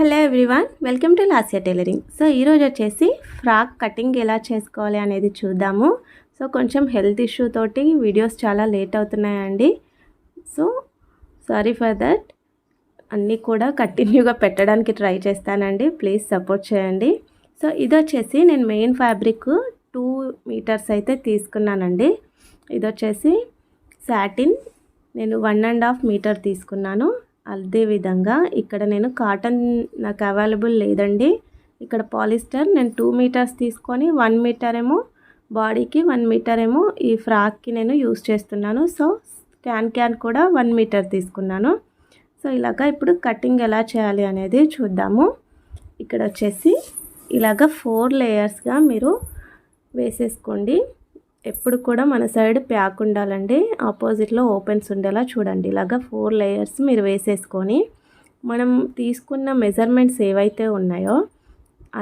Hello everyone welcome to Lasya tailoring. So ఈరోజు వచ్చేసి frock cutting ఎలా చేసుకోవాలి అనేది చూద్దాము. సో కొంచెం హెల్త్ ఇష్యూ తోటి వీడియోస్ చాలా లేట్ అవుతున్నాయండి. So sorry for that. అన్నీ కూడా కంటిన్యూగా పెట్టడానికి ట్రై చేస్తానండి. ప్లీజ్ సపోర్ట్ చేయండి. సో ఇది వచ్చేసి నేను మెయిన్ ఫ్యాబ్రిక్ టూ మీటర్స్ అయితే తీసుకున్నానండి. ఇది వచ్చేసి సాటిన్. నేను వన్ అండ్ హాఫ్ మీటర్ తీసుకున్నాను. అదేవిధంగా ఇక్కడ నేను కాటన్ నాకు అవైలబుల్ లేదండి. ఇక్కడ పాలిస్టర్ నేను టూ మీటర్స్ తీసుకొని వన్ మీటర్ ఏమో బాడీకి వన్ మీటర్ ఏమో ఈ ఫ్రాక్కి నేను యూస్ చేస్తున్నాను. సో క్యాన్ క్యాన్ కూడా వన్ మీటర్ తీసుకున్నాను. సో ఇలాగా ఇప్పుడు కటింగ్ ఎలా చేయాలి అనేది చూద్దాము. ఇక్కడ వచ్చేసి ఇలాగ ఫోర్ లేయర్స్గా మీరు వేసేసుకోండి. ఎప్పుడు కూడా మన సైడ్ ప్యాక్ ఉండాలండి. ఆపోజిట్లో ఓపెన్స్ ఉండేలా చూడండి. ఇలాగా ఫోర్ లేయర్స్ మీరు వేసేసుకొని మనం తీసుకున్న మెజర్మెంట్స్ ఏవైతే ఉన్నాయో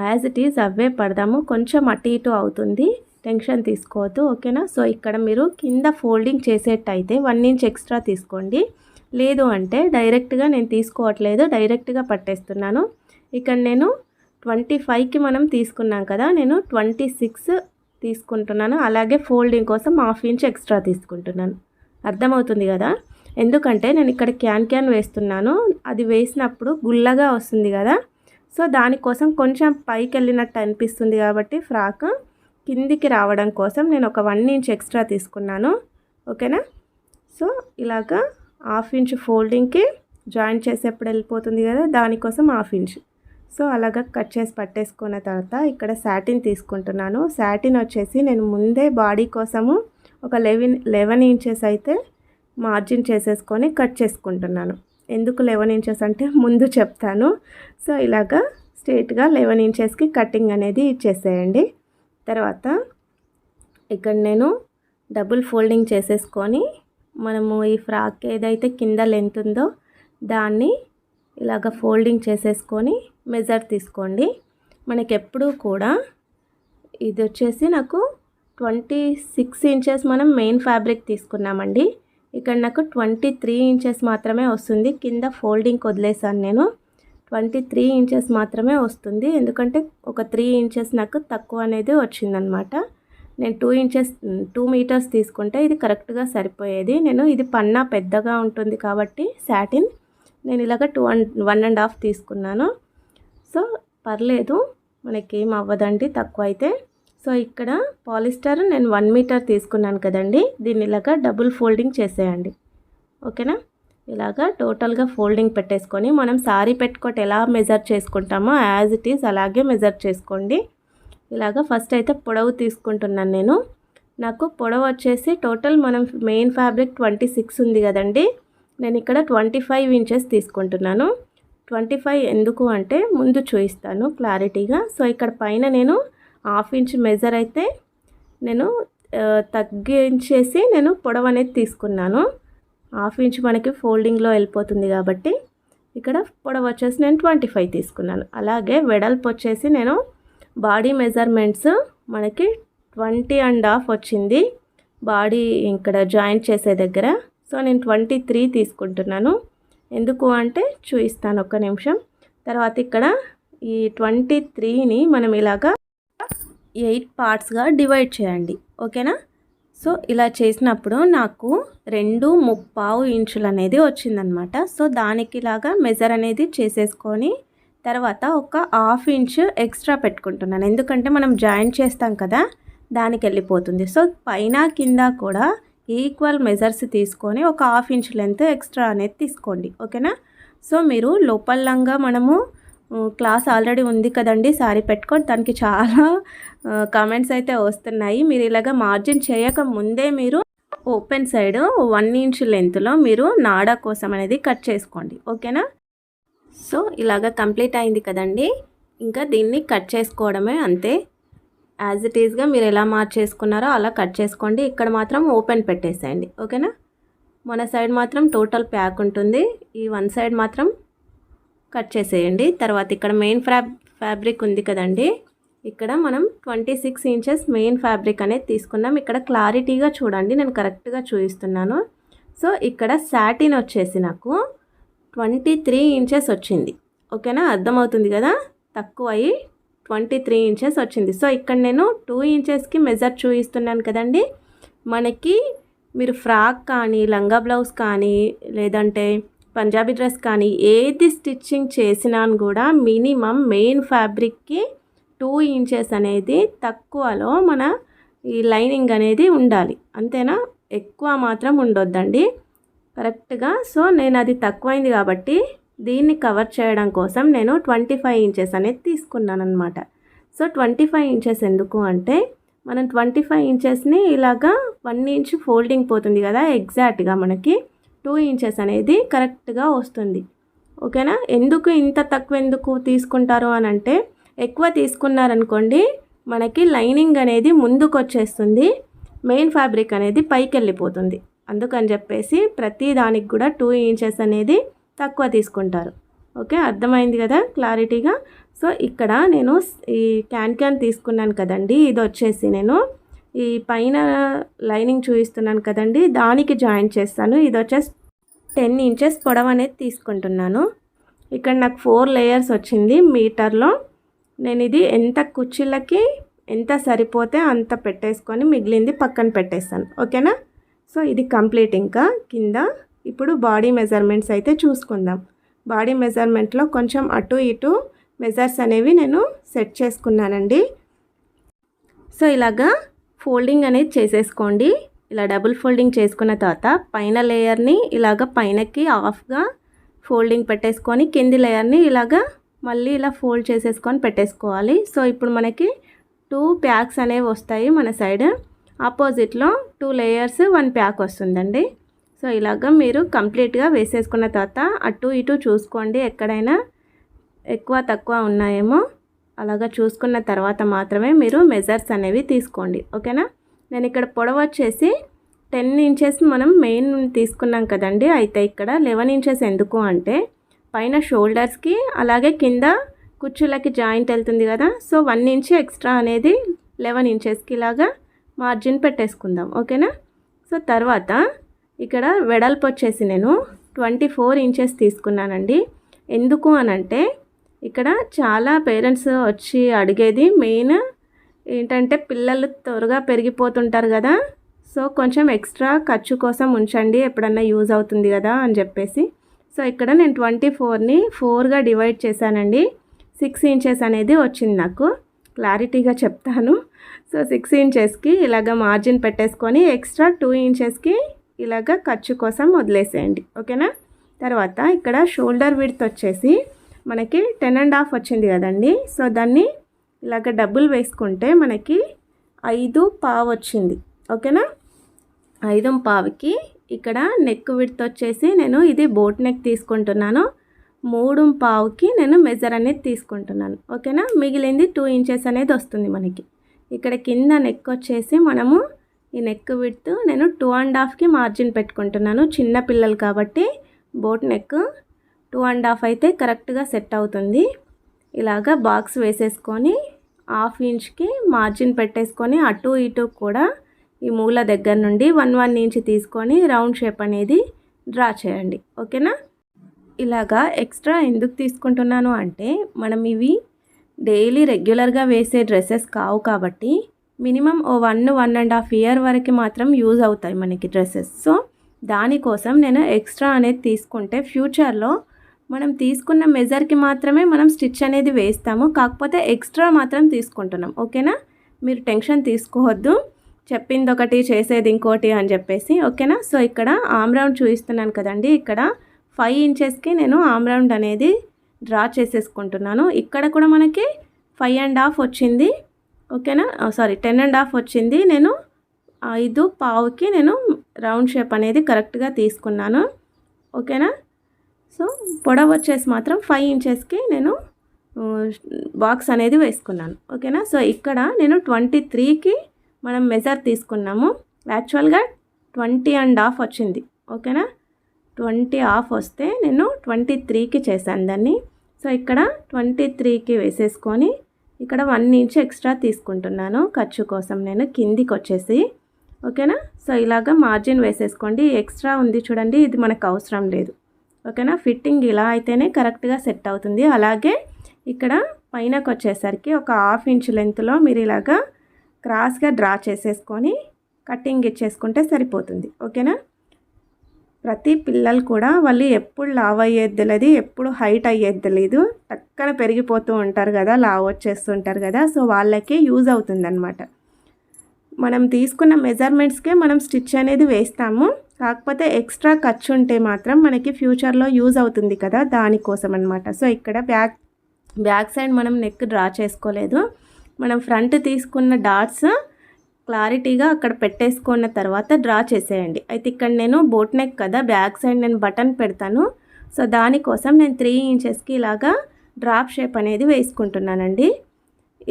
యాజ్ ఇట్ ఈజ్ అవే పడదాము. కొంచెం అటు ఇటు అవుతుంది. టెన్షన్ తీసుకోవద్దు. ఓకేనా? సో ఇక్కడ మీరు కింద ఫోల్డింగ్ చేసేటైతే వన్ ఇంచ్ ఎక్స్ట్రా తీసుకోండి. లేదు అంటే డైరెక్ట్గా నేను తీసుకోవట్లేదు. డైరెక్ట్గా పట్టేస్తున్నాను. ఇక్కడ నేను ట్వంటీ ఫైవ్కి మనం తీసుకున్నాం కదా. నేను ట్వంటీ సిక్స్ తీసుకుంటున్నాను. అలాగే ఫోల్డింగ్ కోసం హాఫ్ ఇంచ్ ఎక్స్ట్రా తీసుకుంటున్నాను. అర్థమవుతుంది కదా? ఎందుకంటే నేను ఇక్కడ క్యాన్ క్యాన్ వేస్తున్నాను. అది వేసినప్పుడు గుల్లగా వస్తుంది కదా? సో దానికోసం కొంచెం పైకి వెళ్ళినట్టు అనిపిస్తుంది కాబట్టి ఫ్రాక్ కిందికి రావడం కోసం నేను ఒక వన్ ఇంచ్ ఎక్స్ట్రా తీసుకున్నాను. ఓకేనా? సో ఇలాగా హాఫ్ ఇంచ్ ఫోల్డింగ్కి జాయిన్ చేసేప్పుడు వెళ్ళిపోతుంది కదా? దానికోసం హాఫ్ ఇంచ్. సో అలాగా కట్ చేసి పట్టేసుకున్న తర్వాత ఇక్కడ శాటిన్ తీసుకుంటున్నాను. శాటిన్ వచ్చేసి నేను ముందే బాడీ కోసము ఒక లెవెన్ లెవెన్ ఇంచెస్ అయితే మార్జిన్ చేసేసుకొని కట్ చేసుకుంటున్నాను. ఎందుకు లెవెన్ ఇంచెస్ అంటే ముందు చెప్తాను. సో ఇలాగా స్ట్రేట్గా లెవెన్ ఇంచెస్కి కటింగ్ అనేది ఇచ్చేసేయండి. తర్వాత ఇక్కడ నేను డబుల్ ఫోల్డింగ్ చేసేసుకొని మనము ఈ ఫ్రాక్ ఏదైతే కింద లెంత్ ఉందో దాన్ని ఇలాగ ఫోల్డింగ్ చేసేసుకొని మెజర్ తీసుకోండి. మనకి ఎప్పుడూ కూడా ఇది వచ్చేసి నాకు ట్వంటీ సిక్స్ ఇంచెస్ మనం మెయిన్ ఫ్యాబ్రిక్ తీసుకున్నామండి. ఇక్కడ నాకు ట్వంటీ త్రీ ఇంచెస్ మాత్రమే వస్తుంది. కింద ఫోల్డింగ్ వదిలేసాను నేను. ట్వంటీ త్రీ ఇంచెస్ మాత్రమే వస్తుంది. ఎందుకంటే ఒక త్రీ ఇంచెస్ నాకు తక్కువ అనేది వచ్చిందనమాట. నేను టూ ఇంచెస్ టూ మీటర్స్ తీసుకుంటే ఇది కరెక్ట్గా సరిపోయేది. నేను ఇది పన్నా పెద్దగా ఉంటుంది కాబట్టి శాటిన్ నేను ఇలాగ టూ వన్ అండ్ హాఫ్ తీసుకున్నాను. సో పర్లేదు మనకేం అవ్వదండి తక్కువ అయితే సో ఇక్కడ పాలిస్టర్ నేను వన్ మీటర్ తీసుకున్నాను కదండి. దీన్ని ఇలాగ డబుల్ ఫోల్డింగ్ చేసేయండి. ఓకేనా? ఇలాగా టోటల్గా ఫోల్డింగ్ పెట్టేసుకొని మనం సారీ పెట్టుకోటి ఎలా మెజర్ చేసుకుంటామో యాజ్ ఇట్ ఈజ్ అలాగే మెజర్ చేసుకోండి. ఇలాగ ఫస్ట్ అయితే పొడవు తీసుకుంటున్నాను నేను. నాకు పొడవు వచ్చేసి టోటల్ మనం మెయిన్ ఫ్యాబ్రిక్ ట్వంటీ సిక్స్ ఉంది కదండి. నేను ఇక్కడ ట్వంటీ ఫైవ్ ఇంచెస్ తీసుకుంటున్నాను. ట్వంటీ ఫైవ్ ఎందుకు అంటే ముందు చూపిస్తాను క్లారిటీగా. సో ఇక్కడ పైన నేను హాఫ్ ఇంచ్ మెజర్ అయితే నేను తగ్గించేసి నేను పొడవు అనేది తీసుకున్నాను. హాఫ్ ఇంచ్ మనకి ఫోల్డింగ్లో వెళ్ళిపోతుంది కాబట్టి ఇక్కడ పొడవు వచ్చేసి నేను ట్వంటీ ఫైవ్ తీసుకున్నాను. అలాగే వెడల్పు వచ్చేసి నేను బాడీ మెజర్మెంట్స్ మనకి ట్వంటీ అండ్ హాఫ్ వచ్చింది. బాడీ ఇక్కడ జాయింట్ చేసే దగ్గర సో నేను ట్వంటీ త్రీ తీసుకుంటున్నాను. ఎందుకు అంటే చూపిస్తాను ఒక్క నిమిషం. తర్వాత ఇక్కడ ఈ ట్వంటీ త్రీని మనం ఇలాగా ఎయిట్ పార్ట్స్గా డివైడ్ చేయండి. ఓకేనా? సో ఇలా చేసినప్పుడు నాకు రెండు ముప్పావు ఇంచులు అనేది వచ్చిందనమాట. సో దానికి ఇలాగా మెజర్ అనేది చేసేసుకొని తర్వాత ఒక హాఫ్ ఇంచ్ ఎక్స్ట్రా పెట్టుకుంటున్నాను. ఎందుకంటే మనం జాయిన్ చేస్తాం కదా దానికి వెళ్ళిపోతుంది. సో పైన కింద కూడా ఈక్వల్ మెజర్స్ తీసుకొని ఒక హాఫ్ ఇంచ్ లెంత్ ఎక్స్ట్రా అనేది తీసుకోండి ఓకేనా? సో మీరు లోపలంగా మనము క్లాస్ ఆల్రెడీ ఉంది కదండి సారీ పెట్టుకొని దానికి చాలా కామెంట్స్ అయితే వస్తున్నాయి. మీరు ఇలాగ మార్జిన్ చేయక ముందే మీరు ఓపెన్ సైడ్ వన్ ఇంచ్ లెంత్లో మీరు నాడా కోసం అనేది కట్ చేసుకోండి ఓకేనా? సో ఇలాగ కంప్లీట్ అయింది కదండి. ఇంకా దీన్ని కట్ చేసుకోవడమే అంతే. యాజ్ ఇట్ ఈస్గా మీరు ఎలా మార్చేసుకున్నారో అలా కట్ చేసుకోండి. ఇక్కడ మాత్రం ఓపెన్ పెట్టేసేయండి. ఓకేనా? మన సైడ్ మాత్రం టోటల్ ప్యాక్ ఉంటుంది. ఈ వన్ సైడ్ మాత్రం కట్ చేసేయండి. తర్వాత ఇక్కడ మెయిన్ ఫ్యాబ్ ఫ్యాబ్రిక్ ఉంది కదండి. ఇక్కడ మనం twenty six inches main fabric అనేది తీసుకున్నాం. ఇక్కడ క్లారిటీగా చూడండి. నేను కరెక్ట్గా చూపిస్తున్నాను. సో ఇక్కడ శాటిన్ వచ్చేసి నాకు ట్వంటీ త్రీ ఇంచెస్ వచ్చింది. ఓకేనా? అర్థమవుతుంది కదా? తక్కువ అయ్యి ట్వంటీ త్రీ ఇంచెస్ వచ్చింది. సో ఇక్కడ నేను టూ ఇంచెస్కి మెజర్ చూపిస్తున్నాను కదండి. మనకి మీరు ఫ్రాక్ కానీ లంగా బ్లౌజ్ కానీ లేదంటే పంజాబీ డ్రెస్ కానీ ఏది స్టిచ్చింగ్ చేసినా కూడా మినిమం మెయిన్ ఫ్యాబ్రిక్కి టూ ఇంచెస్ అనేది తక్కువలో మన ఈ లైనింగ్ అనేది ఉండాలి. అంతేనా? ఎక్కువ మాత్రం ఉండొద్దండి. కరెక్ట్గా సో నేను అది తక్కువైంది కాబట్టి దీన్ని కవర్ చేయడం కోసం నేను ట్వంటీ ఫైవ్ ఇంచెస్ అనేది తీసుకున్నాను అనమాట సో ట్వంటీ ఫైవ్ ఇంచెస్ ఎందుకు అంటే మనం ట్వంటీ ఫైవ్ ఇంచెస్ని ఇలాగా వన్ ఇంచ్ ఫోల్డింగ్ పోతుంది కదా ఎగ్జాక్ట్గా మనకి టూ ఇంచెస్ అనేది కరెక్ట్గా వస్తుంది. ఓకేనా? ఎందుకు ఇంత తక్కువ ఎందుకు తీసుకుంటారు అని అంటే ఎక్కువ తీసుకున్నారనుకోండి మనకి లైనింగ్ అనేది ముందుకు వచ్చేస్తుంది మెయిన్ ఫ్యాబ్రిక్ అనేది పైకి వెళ్ళిపోతుంది అందుకని చెప్పేసి ప్రతి దానికి కూడా టూ ఇంచెస్ అనేది తక్కువ తీసుకుంటారు. ఓకే? అర్థమైంది కదా? క్లారిటీగా? సో ఇక్కడ నేను ఈ క్యాన్ క్యాన్ తీసుకున్నాను కదండి. ఇది వచ్చేసి నేను ఈ పైన లైనింగ్ చూపిస్తున్నాను కదండి. దానికి జాయిన్ చేస్తాను. ఇది వచ్చేసి టెన్ ఇంచెస్ పొడవు అనేది తీసుకుంటున్నాను. ఇక్కడ నాకు ఫోర్ లేయర్స్ వచ్చింది మీటర్లో. నేను ఇది ఎంత కుర్చీలకి ఎంత సరిపోతే అంత పెట్టేసుకొని మిగిలింది పక్కన పెట్టేస్తాను. ఓకేనా? సో ఇది కంప్లీట్ ఇంకా. కింద ఇప్పుడు బాడీ మెజర్మెంట్స్ అయితే చూసుకుందాం. బాడీ మెజర్మెంట్లో కొంచెం అటు ఇటు మెజర్స్ అనేవి నేను సెట్ చేసుకున్నానండి. సో ఇలాగా ఫోల్డింగ్ అనేది చేసేసుకోండి. ఇలా డబుల్ ఫోల్డింగ్ చేసుకున్న తర్వాత పైన లేయర్ని ఇలాగ పైనకి ఆఫ్గా ఫోల్డింగ్ పెట్టేసుకొని కింది లేయర్ని ఇలాగా మళ్ళీ ఇలా ఫోల్డ్ చేసేసుకొని పెట్టేసుకోవాలి. సో ఇప్పుడు మనకి టూ ప్యాక్స్ అనేవి వస్తాయి మన సైడ్. ఆపోజిట్లో టూ లేయర్స్ వన్ ప్యాక్ వస్తుందండి. సో ఇలాగ మీరు కంప్లీట్గా వేసేసుకున్న తర్వాత అటు ఇటు చూసుకోండి ఎక్కడైనా ఎక్కువ తక్కువ ఉన్నాయేమో. అలాగా చూసుకున్న తర్వాత మాత్రమే మీరు మెజర్స్ అనేవి తీసుకోండి. ఓకేనా? నేను ఇక్కడ పొడవు వచ్చేసి టెన్ ఇంచెస్ మనం మెయిన్ తీసుకున్నాం కదండి. అయితే ఇక్కడ లెవెన్ ఇంచెస్ ఎందుకు అంటే పైన షోల్డర్స్కి అలాగే కింద కుర్చీలకి జాయింట్ వెళ్తుంది కదా. సో వన్ ఇంచ్ ఎక్స్ట్రా అనేది లెవెన్ ఇంచెస్కి ఇలాగా మార్జిన్ పెట్టేసుకుందాం. ఓకేనా? సో తర్వాత ఇక్కడ వెడల్పు వచ్చేసి నేను ట్వంటీ ఫోర్ ఇంచెస్ తీసుకున్నానండి. ఎందుకు అనంటే ఇక్కడ చాలా పేరెంట్స్ వచ్చి అడిగేది మెయిన్ ఏంటంటే పిల్లలు త్వరగా పెరిగిపోతుంటారు కదా సో కొంచెం ఎక్స్ట్రా ఖర్చు కోసం ఉంచండి ఎప్పుడన్నా యూజ్ అవుతుంది కదా అని చెప్పేసి. సో ఇక్కడ నేను ట్వంటీ ఫోర్ని ఫోర్గా డివైడ్ చేశానండి. సిక్స్ ఇంచెస్ అనేది వచ్చింది నాకు. క్లారిటీగా చెప్తాను. సో సిక్స్ ఇంచెస్కి ఇలాగ మార్జిన్ పెట్టేసుకొని ఎక్స్ట్రా టూ ఇంచెస్కి ఇలాగ ఖర్చు కోసం వదిలేసేయండి. ఓకేనా? తర్వాత ఇక్కడ షోల్డర్ విడ్త్ వచ్చేసి మనకి టెన్ అండ్ హాఫ్ వచ్చింది కదండి. సో దాన్ని ఇలాగ డబ్బులు వేసుకుంటే మనకి ఐదు పావు వచ్చింది. ఓకేనా? ఐదు పావుకి ఇక్కడ నెక్ విడ్త్ వచ్చేసి నేను ఇది బోట్ నెక్ తీసుకుంటున్నాను. మూడు పావుకి నేను మెజర్ అనేది తీసుకుంటున్నాను. ఓకేనా? మిగిలింది టూ ఇంచెస్ అనేది వస్తుంది మనకి. ఇక్కడ కింద నెక్ వచ్చేసి మనము ఈ నెక్ విడ్త్ నేను టూ అండ్ హాఫ్కి మార్జిన్ పెట్టుకుంటున్నాను. చిన్న పిల్లలు కాబట్టి boat neck two and half అయితే కరెక్ట్గా సెట్ అవుతుంది. ఇలాగా బాక్స్ వేసేసుకొని హాఫ్ ఇంచ్కి మార్జిన్ పెట్టేసుకొని అటు ఇటు కూడా ఈ మూల దగ్గర నుండి వన్ వన్ ఇంచ్ తీసుకొని రౌండ్ షేప్ అనేది డ్రా చేయండి. ఓకేనా? ఇలాగా ఎక్స్ట్రా ఎందుకు తీసుకుంటున్నాను అంటే మనం ఇవి డైలీ రెగ్యులర్గా వేసే డ్రెస్సెస్ కావు కాబట్టి minimum oh one one and half year వరకు మాత్రం యూజ్ అవుతాయి మనకి డ్రెస్సెస్. సో దానికోసం నేను ఎక్స్ట్రా అనేది తీసుకుంటే ఫ్యూచర్లో మనం తీసుకున్న మెజర్కి మాత్రమే మనం స్టిచ్ అనేది వేస్తాము. కాకపోతే ఎక్స్ట్రా మాత్రం తీసుకుంటున్నాం. ఓకేనా? మీరు టెన్షన్ తీసుకోవద్దు. చెప్పింది ఒకటి చేసేది ఇంకోటి అని చెప్పేసి. ఓకేనా? సో ఇక్కడ ఆమ్ రౌండ్ చూపిస్తున్నాను కదండి. ఇక్కడ ఫైవ్ ఇంచెస్కి నేను ఆమ్ రౌండ్ అనేది డ్రా చేసేసుకుంటున్నాను. ఇక్కడ కూడా మనకి ఫైవ్ అండ్ హాఫ్ వచ్చింది. ఓకేనా? సారీ టెన్ అండ్ హాఫ్ వచ్చింది. నేను ఐదు పావుకి నేను రౌండ్ షేప్ అనేది కరెక్ట్గా తీసుకున్నాను. ఓకేనా? సో పొడవు వచ్చేసి మాత్రం ఫైవ్ ఇంచెస్కి నేను బాక్స్ అనేది వేసుకున్నాను. ఓకేనా? సో ఇక్కడ నేను ట్వంటీ త్రీకి మనం మెజర్ తీసుకున్నాము. యాక్చువల్గా ట్వంటీ అండ్ హాఫ్ వచ్చింది. ఓకేనా? ట్వంటీ ఆఫ్ వస్తే నేను ట్వంటీ త్రీకి చేశాను దాన్ని. సో ఇక్కడ ట్వంటీ త్రీకి వేసేసుకొని ఇక్కడ వన్ ఇంచ్ ఎక్స్ట్రా తీసుకుంటున్నాను. ఖర్చు కోసం నేను కిందికి వచ్చేసి. ఓకేనా? సో ఇలాగ మార్జిన్ వేసేసుకోండి. ఎక్స్ట్రా ఉంది చూడండి ఇది మనకు అవసరం లేదు. ఓకేనా? ఫిట్టింగ్ ఇలా అయితేనే కరెక్ట్గా సెట్ అవుతుంది. అలాగే ఇక్కడ పైనకు వచ్చేసరికి ఒక హాఫ్ ఇంచ్ లెంత్లో మీరు ఇలాగా క్రాస్గా డ్రా చేసేసుకొని కటింగ్ ఇచ్చేసుకుంటే సరిపోతుంది. ఓకేనా? ప్రతి పిల్లలు కూడా వాళ్ళు ఎప్పుడు లావ్ అయ్యేది తెలియదు ఎప్పుడు హైట్ అయ్యేది లేదు టక్కన పెరిగిపోతూ ఉంటారు కదా లావ్ వచ్చేస్తుంటారు కదా సో వాళ్ళకి యూజ్ అవుతుంది మనం తీసుకున్న మెజర్మెంట్స్కే మనం స్టిచ్ అనేది వేస్తాము. కాకపోతే ఎక్స్ట్రా ఖర్చు ఉంటే మాత్రం మనకి ఫ్యూచర్లో యూజ్ అవుతుంది కదా దానికోసం అనమాట సో ఇక్కడ బ్యాక్ బ్యాక్ సైడ్ మనం నెక్ డ్రా చేసుకోలేదు. మనం ఫ్రంట్ తీసుకున్న డాట్స్ క్లారిటీగా అక్కడ పెట్టేసుకున్న తర్వాత డ్రా చేసేయండి. అయితే ఇక్కడ నేను బోట్ నెక్ కదా బ్యాక్ సైడ్ నేను బటన్ పెడతాను. సో దానికోసం నేను త్రీ ఇంచెస్కి ఇలాగా డ్రాప్ షేప్ అనేది వేసుకుంటున్నానండి.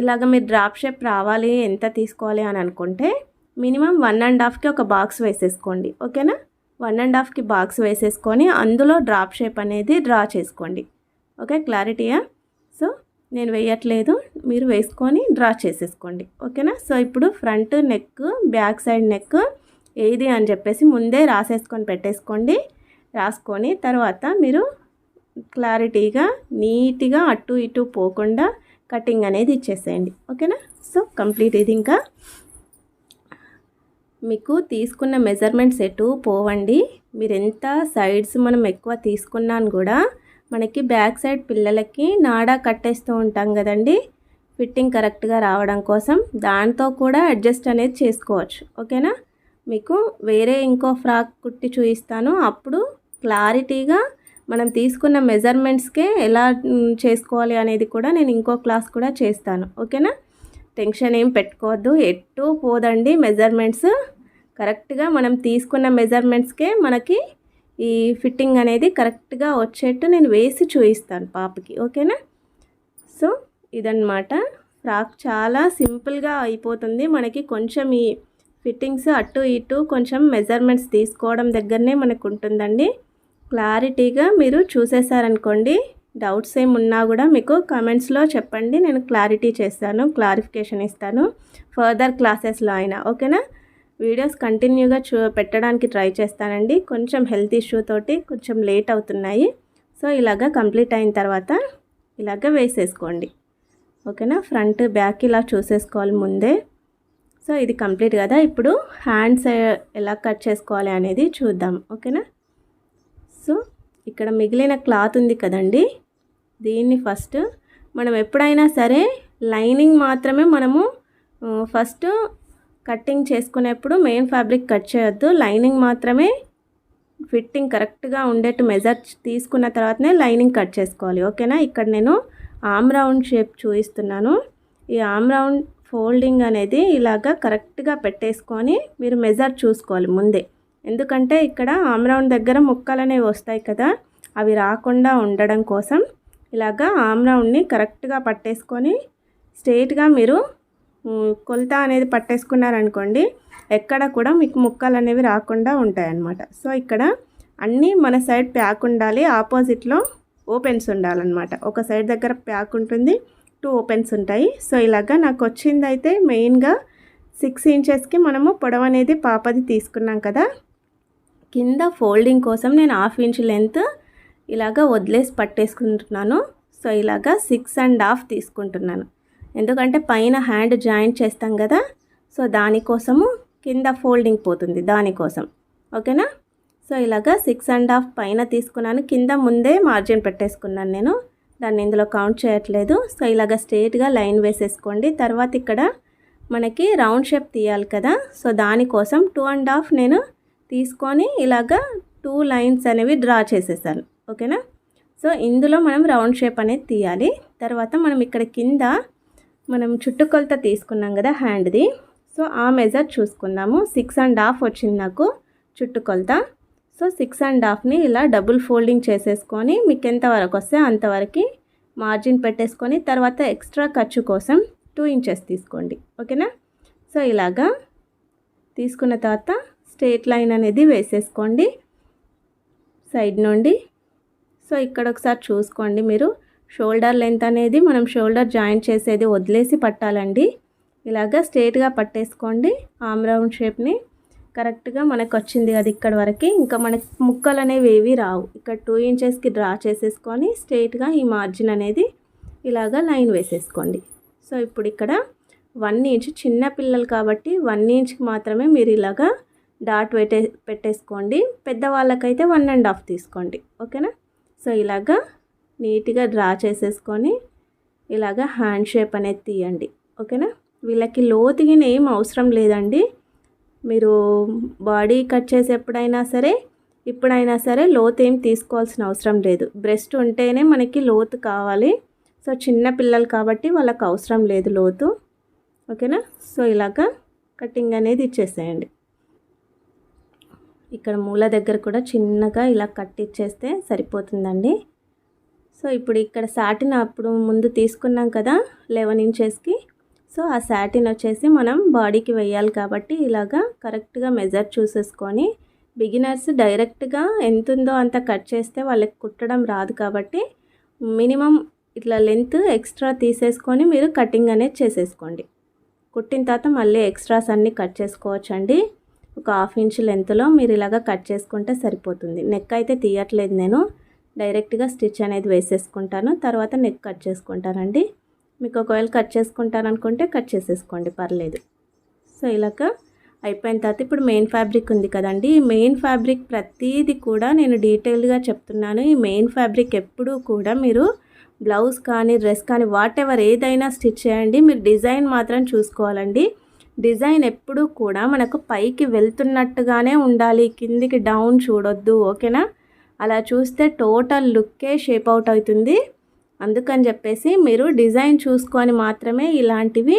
ఇలాగ మీరు డ్రాప్ షేప్ రావాలి ఎంత తీసుకోవాలి అని అనుకుంటే మినిమం వన్ అండ్ హాఫ్కి ఒక బాక్స్ వేసేసుకోండి. ఓకేనా? వన్ అండ్ హాఫ్కి బాక్స్ వేసేసుకొని అందులో డ్రాప్ షేప్ అనేది డ్రా చేసుకోండి. ఓకే? క్లారిటీయా? సో నేను వేయట్లేదు మీరు వేసుకొని డ్రా చేసేసుకోండి. ఓకేనా? సో ఇప్పుడు front neck back side neck ఏది అని చెప్పేసి ముందే రాసేసుకొని పెట్టేసుకోండి. రాసుకొని తర్వాత మీరు క్లారిటీగా నీట్గా అటు ఇటు పోకుండా కటింగ్ అనేది ఇచ్చేసేయండి. ఓకేనా? సో కంప్లీట్ ఇది ఇంకా. మీకు తీసుకున్న మెజర్మెంట్స్ ఎటు పోవండి. మీరు ఎంత సైడ్స్ మనం ఎక్కువ తీసుకున్నాను కూడా మనకి బ్యాక్ సైడ్ పిల్లలకి నాడా కట్టేస్తూ ఉంటాం కదండి. ఫిట్టింగ్ కరెక్ట్గా రావడం కోసం దాంతో కూడా అడ్జస్ట్ అనేది చేసుకోవచ్చు. ఓకేనా? మీకు వేరే ఇంకో ఫ్రాక్ కుట్టి చూపిస్తాను. అప్పుడు క్లారిటీగా మనం తీసుకున్న మెజర్మెంట్స్కే ఎలా చేసుకోవాలి అనేది కూడా నేను ఇంకో క్లాస్ కూడా చేస్తాను. ఓకేనా? టెన్షన్ ఏం పెట్టుకోవద్దు. ఎటు పోదండి మెజర్మెంట్స్. కరెక్ట్గా మనం తీసుకున్న మెజర్మెంట్స్కే మనకి ఈ ఫిట్టింగ్ అనేది కరెక్ట్గా వచ్చేట్టు నేను వేసి చూపిస్తాను పాపకి ఓకేనా? సో ఇదన్నమాట. ఫ్రాక్ చాలా సింపుల్గా అయిపోతుంది. మనకి కొంచెం ఈ ఫిట్టింగ్స్ అటు ఇటు కొంచెం మెజర్మెంట్స్ తీసుకోవడం దగ్గరనే మనకు ఉంటుందండి క్లారిటీగా మీరు చూసేసారనుకోండి డౌట్స్ ఏమున్నా కూడా మీకు కమెంట్స్లో చెప్పండి. నేను క్లారిటీ చేస్తాను క్లారిఫికేషన్ ఇస్తాను. ఫర్దర్ క్లాసెస్లో అయినా ఓకేనా? వీడియోస్ కంటిన్యూగా చూ పెట్టడానికి ట్రై చేస్తానండి. కొంచెం హెల్త్ ఇష్యూ తోటి కొంచెం లేట్ అవుతున్నాయి. సో ఇలాగ కంప్లీట్ అయిన తర్వాత ఇలాగ వేసేసుకోండి. ఓకేనా? ఫ్రంట్ బ్యాక్ ఇలా చూసేసుకోవాలి ముందే. సో ఇది కంప్లీట్ కదా? ఇప్పుడు హ్యాండ్స్ ఎలా కట్ చేసుకోవాలి అనేది చూద్దాం. ఓకేనా? సో ఇక్కడ మిగిలిన క్లాత్ ఉంది కదండి. దీన్ని ఫస్ట్ మనం ఎప్పుడైనా సరే లైనింగ్ మాత్రమే మనము ఫస్ట్ కట్టింగ్ చేసుకునేప్పుడు మెయిన్ ఫ్యాబ్రిక్ కట్ చేయొద్దు. లైనింగ్ మాత్రమే ఫిట్టింగ్ కరెక్ట్గా ఉండేట్టు మెజర్ తీసుకున్న తర్వాతనే లైనింగ్ కట్ చేసుకోవాలి. ఓకేనా ఇక్కడ నేను ఆమ్ రౌండ్ షేప్ చూపిస్తున్నాను. ఈ ఆమ్ రౌండ్ ఫోల్డింగ్ అనేది ఇలాగా కరెక్ట్గా పెట్టేసుకొని మీరు మెజర్ చూసుకోవాలి ముందే. ఎందుకంటే ఇక్కడ ఆమ్ రౌండ్ దగ్గర ముక్కలు అనేవి వస్తాయి కదా? అవి రాకుండా ఉండడం కోసం ఇలాగా ఆమ్ రౌండ్ని కరెక్ట్గా పట్టేసుకొని స్ట్రేట్గా మీరు కొలత అనేది పట్టేసుకున్నారనుకోండి ఎక్కడ కూడా మీకు ముక్కలు అనేవి రాకుండా ఉంటాయన్నమాట. సో ఇక్కడ అన్నీ మన సైడ్ ప్యాక్ ఉండాలి ఆపోజిట్లో ఓపెన్స్ ఉండాలన్నమాట. ఒక సైడ్ దగ్గర ప్యాక్ ఉంటుంది టూ ఓపెన్స్ ఉంటాయి. సో ఇలాగా నాకు వచ్చింది అయితే మెయిన్గా సిక్స్ ఇంచెస్కి మనము పొడవు అనేది పాపది తీసుకున్నాం కదా కింద ఫోల్డింగ్ కోసం నేను హాఫ్ ఇంచ్ లెంత్ ఇలాగా వదిలేసి పట్టేసుకుంటున్నాను. సో ఇలాగా సిక్స్ అండ్ హాఫ్ తీసుకుంటున్నాను. ఎందుకంటే పైన హ్యాండ్ జాయింట్ చేస్తాం కదా సో దానికోసము కింద ఫోల్డింగ్ పోతుంది దానికోసం ఓకేనా? సో ఇలాగా సిక్స్ అండ్ హాఫ్ పైన తీసుకున్నాను కింద ముందే మార్జిన్ పెట్టేసుకున్నాను నేను. దాన్ని ఇందులో కౌంట్ చేయట్లేదు. సో ఇలాగ స్ట్రేట్గా లైన్ వేసేసుకోండి. తర్వాత ఇక్కడ మనకి రౌండ్ షేప్ తీయాలి కదా సో దానికోసం టూ అండ్ హాఫ్ నేను తీసుకొని ఇలాగా టూ లైన్స్ అనేవి డ్రా చేసేసాను. ఓకేనా? సో ఇందులో మనం రౌండ్ షేప్ అనేది తీయాలి. తర్వాత మనం ఇక్కడ కింద మనం చుట్టుకొలత తీసుకున్నాం కదా హ్యాండ్ది. సో ఆ మెజర్ చూసుకుందాము. సిక్స్ అండ్ హాఫ్ వచ్చింది నాకు చుట్టుకొలత. సో సిక్స్ అండ్ హాఫ్ని ఇలా డబుల్ ఫోల్డింగ్ చేసేసుకొని మీకు ఎంతవరకు వస్తే అంతవరకు మార్జిన్ పెట్టేసుకొని తర్వాత ఎక్స్ట్రా ఖర్చు కోసం టూ ఇంచెస్ తీసుకోండి. ఓకేనా? సో ఇలాగా తీసుకున్న తర్వాత స్ట్రేట్ లైన్ అనేది వేసేసుకోండి. సైడ్ నుండి. సో ఇక్కడ ఒకసారి చూసుకోండి మీరు. షోల్డర్ లెంత్ అనేది మనం షోల్డర్ జాయింట్ చేసేది వదిలేసి పట్టాలండి. ఇలాగ స్ట్రేట్గా పట్టేసుకోండి. ఆమ్ రౌండ్ షేప్ని కరెక్ట్గా మనకు వచ్చింది అది ఇక్కడ వరకు. ఇంకా మనకి ముక్కలు అనేవి ఏవి రావు. ఇక్కడ టూ ఇంచెస్కి డ్రా చేసేసుకొని స్ట్రేట్గా ఈ మార్జిన్ అనేది ఇలాగా లైన్ వేసేసుకోండి. సో ఇప్పుడు ఇక్కడ వన్ ఇంచ్ చిన్న పిల్లలు కాబట్టి వన్ ఇంచ్కి మాత్రమే మీరు ఇలాగా డాట్ పెట్టే పెట్టేసుకోండి. పెద్దవాళ్ళకైతే వన్ అండ్ హాఫ్ తీసుకోండి. ఓకేనా? సో ఇలాగా నీట్గా డ్రా చేసేసుకొని ఇలాగా హ్యాండ్ షేప్ అనేది తీయండి. ఓకేనా? వీళ్ళకి లోతుగిన ఏం అవసరం లేదండి. మీరు బాడీ కట్ చేసేప్పుడైనా సరే ఇప్పుడైనా సరే లోతు ఏం తీసుకోవాల్సిన అవసరం లేదు. బ్రెస్ట్ ఉంటేనే మనకి లోతు కావాలి. సో చిన్న పిల్లలు కాబట్టి వాళ్ళకి అవసరం లేదు లోతు. ఓకేనా? సో ఇలాగా కటింగ్ అనేది ఇచ్చేసేయండి. ఇక్కడ మూల దగ్గర కూడా చిన్నగా ఇలా కట్ ఇచ్చేస్తే సరిపోతుందండి. సో ఇప్పుడు ఇక్కడ సాటిన్ అప్పుడు ముందు తీసుకున్నాం కదా లెవెన్ ఇంచెస్కి సో ఆ సాటిన్ వచ్చేసి మనం బాడీకి వేయాలి కాబట్టి ఇలాగా కరెక్ట్గా మెజర్ చూసేసుకొని బిగినర్స్ డైరెక్ట్గా ఎంత ఉందో అంత కట్ చేస్తే వాళ్ళకి కుట్టడం రాదు కాబట్టి మినిమం ఇట్లా లెంత్ ఎక్స్ట్రా తీసేసుకొని మీరు కటింగ్ అనేది చేసేసుకోండి. కుట్టిన తర్వాత మళ్ళీ ఎక్స్ట్రాస్ అన్నీ కట్ చేసుకోవచ్చండి. ఒక హాఫ్ ఇంచ్ లెంత్లో మీరు ఇలాగ కట్ చేసుకుంటే సరిపోతుంది. నెక్ అయితే తీయట్లేదు నేను. డైరెక్ట్గా స్టిచ్ అనేది వేసేసుకుంటాను. తర్వాత నెక్ కట్ చేసుకుంటానండి. మీకు ఒకవేళ కట్ చేసుకుంటారనుకుంటే కట్ చేసేసుకోండి పర్లేదు. సో ఇలాగ అయిపోయిన తర్వాత ఇప్పుడు మెయిన్ ఫ్యాబ్రిక్ ఉంది కదండి. ఈ మెయిన్ ఫ్యాబ్రిక్ ప్రతిదీ కూడా నేను డీటెయిల్డ్గా చెప్తున్నాను. ఈ మెయిన్ ఫ్యాబ్రిక్ ఎప్పుడూ కూడా మీరు బ్లౌజ్ కానీ డ్రెస్ కానీ వాట్ ఎవర్ ఏదైనా స్టిచ్ చేయండి. మీరు డిజైన్ మాత్రం చూసుకోవాలండి. డిజైన్ ఎప్పుడూ కూడా మనకు పైకి వెళ్తున్నట్టుగానే ఉండాలి. కిందికి డౌన్ చూడొద్దు ఓకేనా? అలా చూస్తే టోటల్ లుక్కే షేప్ అవుట్ అవుతుంది. అందుకని చెప్పేసి మీరు డిజైన్ చూసుకొని మాత్రమే ఇలాంటివి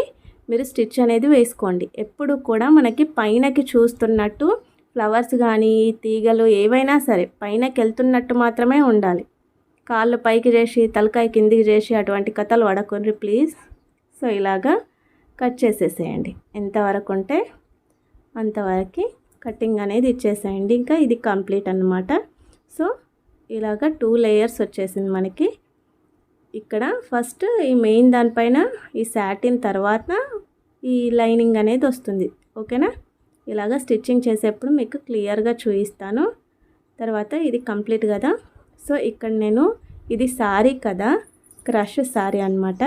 మీరు స్టిచ్ అనేది వేసుకోండి. ఎప్పుడు కూడా మనకి పైనకి చూస్తున్నట్టు ఫ్లవర్స్ కానీ తీగలు ఏవైనా సరే పైనకి వెళ్తున్నట్టు మాత్రమే ఉండాలి. కాళ్ళు పైకి చేసి తలకాయ కిందికి చేసి అటువంటి కథలు పడకండి ప్లీజ్. సో ఇలాగా కట్ చేసేసేయండి. ఎంతవరకు ఉంటే అంతవరకు కటింగ్ అనేది ఇచ్చేసేయండి. ఇంకా ఇది కంప్లీట్ అనమాట సో ఇలాగ టూ లేయర్స్ వచ్చేసింది మనకి. ఇక్కడ ఫస్ట్ ఈ మెయిన్ దానిపైన ఈ శాటిన్ తర్వాత ఈ లైనింగ్ అనేది వస్తుంది. ఓకేనా ఇలాగ స్టిచ్చింగ్ చేసేప్పుడు మీకు క్లియర్గా చూపిస్తాను. తర్వాత ఇది కంప్లీట్ కదా? సో ఇక్కడ నేను ఇది శారీ కదా? క్రష్ శారీ అనమాట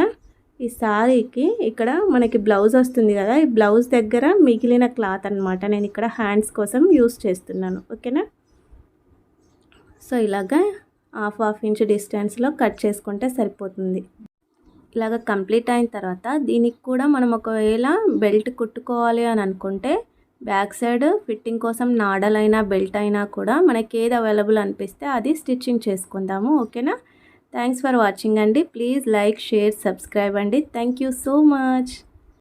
ఈ శారీకి ఇక్కడ మనకి బ్లౌజ్ వస్తుంది కదా? ఈ బ్లౌజ్ దగ్గర మిగిలిన క్లాత్ అనమాట నేను ఇక్కడ హ్యాండ్స్ కోసం యూస్ చేస్తున్నాను. ఓకేనా సో ఇలాగ హాఫ్ హాఫ్ ఇంచ్ డిస్టెన్స్లో కట్ చేసుకుంటే సరిపోతుంది. ఇలాగ కంప్లీట్ అయిన తర్వాత దీనికి కూడా మనం ఒకవేళ బెల్ట్ కుట్టుకోవాలి అని అనుకుంటే బ్యాక్ సైడ్ ఫిట్టింగ్ కోసం నాడలైనా బెల్ట్ అయినా కూడా మనకి ఏది అవైలబుల్ అనిపిస్తే అది స్టిచ్చింగ్ చేసుకుందాము. ఓకేనా? థ్యాంక్స్ ఫర్ వాచింగ్ అండి. ప్లీజ్ లైక్ షేర్ సబ్స్క్రైబ్ అండి. Thank you so much.